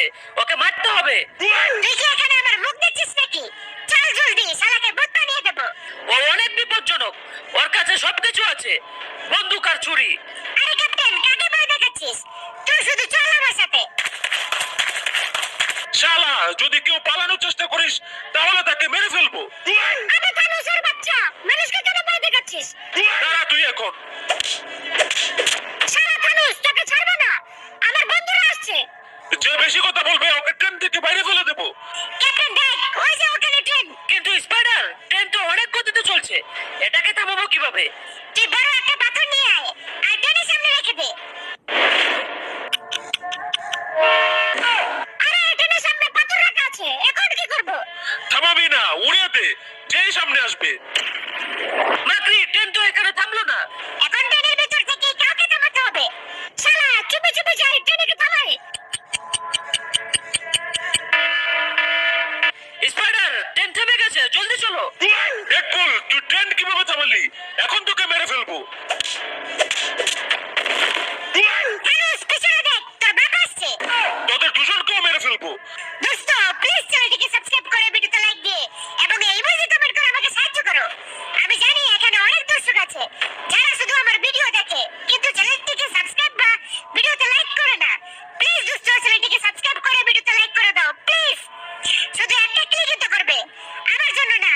করছে ওকে মারতে হবে। তুই কি এখানে আমার মুখ দেখছিস নাকি? চল জলদি শালাকে ভূত বানিয়ে দেবো। ও অনেক বিপজ্জনক। ওর কাছে সবকিছু আছে। বন্দুক আর ছুরি। আরে ক্যাপ্টেন কাকে ভয় দেখাচ্ছিস? তুই শুধু চল আমার সাথে। শালা যদি কেউ পালানোর চেষ্টা করিস তাহলে তাকে মেরে ফেলব। বাচ্চা। মানুষকে কেন ভয় দেখাচ্ছিস? দাঁড়া তুই এখন। শালা তোকে ছাড়বো না। আমার বন্ধুরা আসছে। যে বেশি কথা বলবে ওকে ট্রেন থেকে বাইরে ফেলে দেবো। কিন্তু স্পাইডার ট্রেন তো অনেক গতিতে চলছে। এটাকে থামাবো কীভাবে? তুই বড় একটা পাথর নিয়ে আয় আর ট্রেনের সামনে রেখে দে। থামাবি না উড়িয়ে দে যেই সামনে আসবে। স্পাইডার ট্রেন থেমে গেছে জলদি চলো। তুই ট্রেন কীভাবে থামালি এখন তোকে করবে। আমার জন্য না